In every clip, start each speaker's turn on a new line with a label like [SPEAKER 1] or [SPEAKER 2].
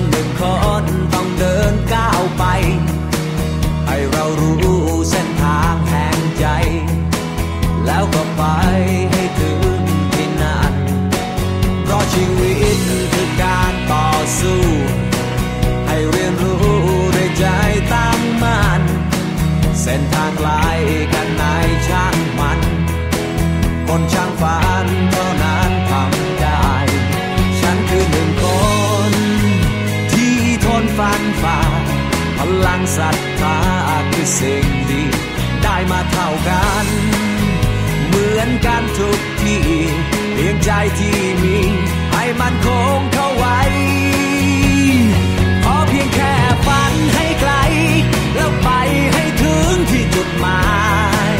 [SPEAKER 1] นหนึ่งคนต้องเดินก้าวไป ให้เรารู้เส้นทางแห่งใจ แล้วก็ไปให้ถึงที่นั่นเพราะชีวิตคือการต่อสู้ ให้เรียนรู้ใจตั้งมั่นเส้นทางไกลกันไหนช่างมัน คนช่างฝันเเท่ากัน เหมือนกันทุกที่เพียงใจที่มี ให้มันคงเข้าไว้ขอเพียงแค่ฝันให้ไกล แล้วไปให้ถึงที่จุดหมาย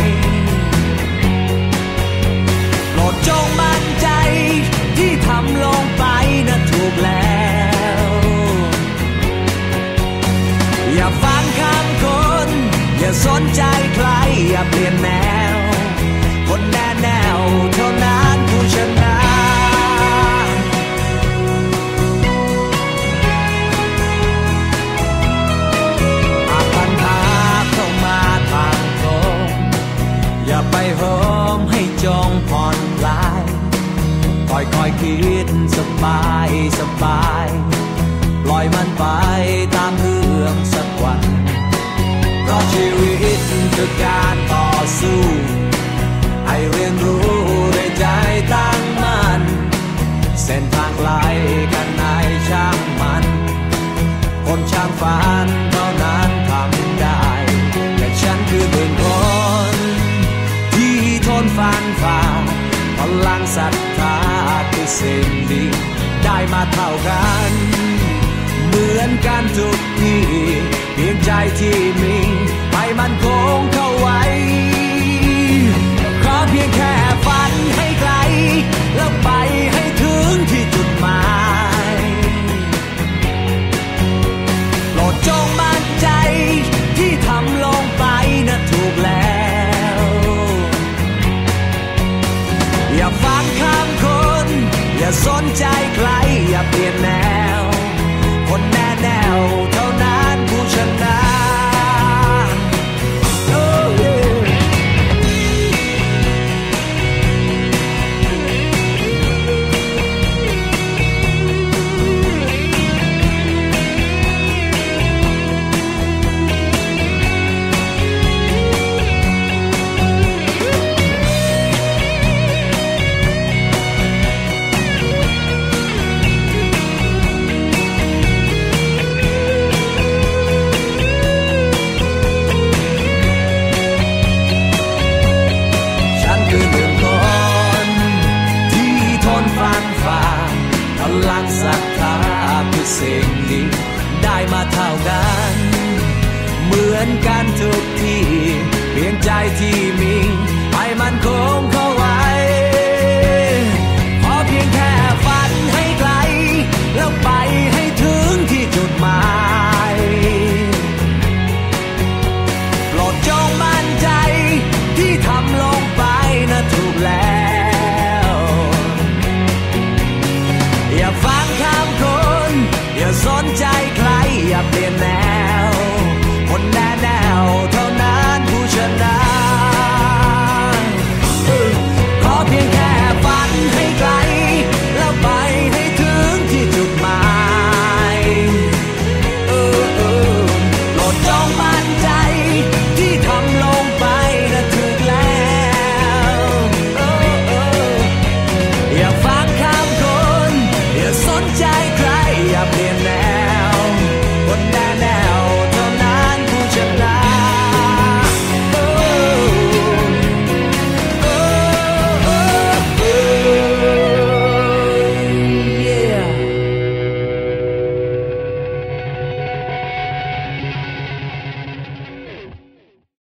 [SPEAKER 1] โปรดจงมั่นใจที่ทำลงไปนะถูกแล้ว อย่าฟังคำคน อย่าสนใจใครอย่าเปลี่ยนแนว คนแน่แนวเท่านั้นผู้ชนะหากปัญหาเข้ามาทางตรงอย่าไปโหมให้จองผ่อนคลายค่อยค่อยคิดสบายสบาย ปล่อยมันไปตามเรื่องสักวัน ชีวิตคือการต่อสู้ ให้เรียนรู้ด้วยใจตั้งมั่น เส้นทางไกลกันไหนช่างมัน คนช่างฝันเท่านั้นทำได้ แต่ฉันคือหนึ่งคน ที่ทนฟันฝ่าพลังศรัทธาคือสิ่งดี ได้มาเท่ากัน มือนกันทุกทีเพียงใจที่มีให้มันคงเข้า สิ่งดีได้มาเท่ากัน เหมือนกันทุกที่ เพียงใจที่มีให้มันคง